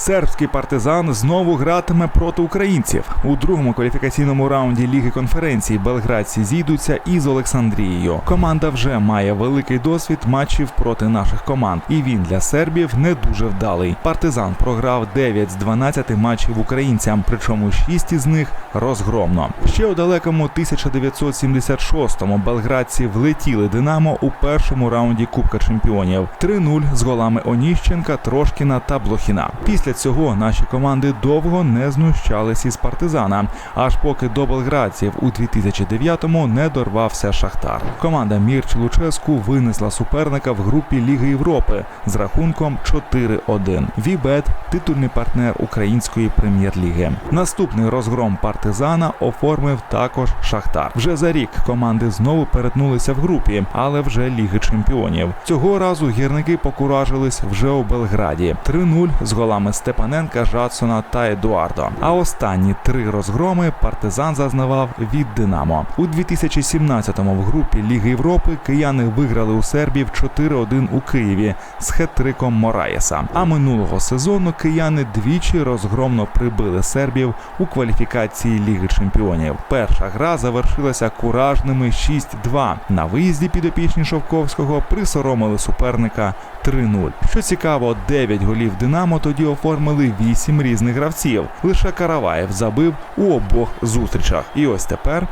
Сербський партизан знову гратиме проти українців. У другому кваліфікаційному раунді Ліги конференції белградці зійдуться із Олександрією. Команда вже має великий досвід матчів проти наших команд, і він для сербів не дуже вдалий. Партизан програв 9 з 12 матчів українцям, причому 6 із них розгромно. Ще у далекому 1976-му белградці влетіли Динамо у першому раунді Кубка Чемпіонів 3-0 з голами Оніщенка, Трошкіна та Блохіна. Після цього наші команди довго не знущались із партизана, аж поки до белградців у 2009-му не дорвався Шахтар. Команда Мірч Луческу винесла суперника в групі Ліги Європи з рахунком 4-1. Вібет титульний партнер української прем'єр-ліги. Наступний розгром партизана оформив також Шахтар. Вже за рік команди знову перетнулися в групі, але вже Ліги Чемпіонів. Цього разу гірники покуражились вже у Белграді. 3-0 з голами Степаненка, Жадсона та Едуардо. А останні три розгроми партизан зазнавав від Динамо. У 2017-му в групі Ліги Європи кияни виграли у сербів 4-1 у Києві з хет-триком Мораєса. А минулого сезону кияни двічі розгромно прибили сербів у кваліфікації Ліги Чемпіонів. Перша гра завершилася куражними 6-2. На виїзді підопічні Шовковського присоромили суперника 3-0. Що цікаво, 9 голів Динамо тоді оформили 8 різних гравців. Лише Караваєв забив у обох зустрічах. І ось тепер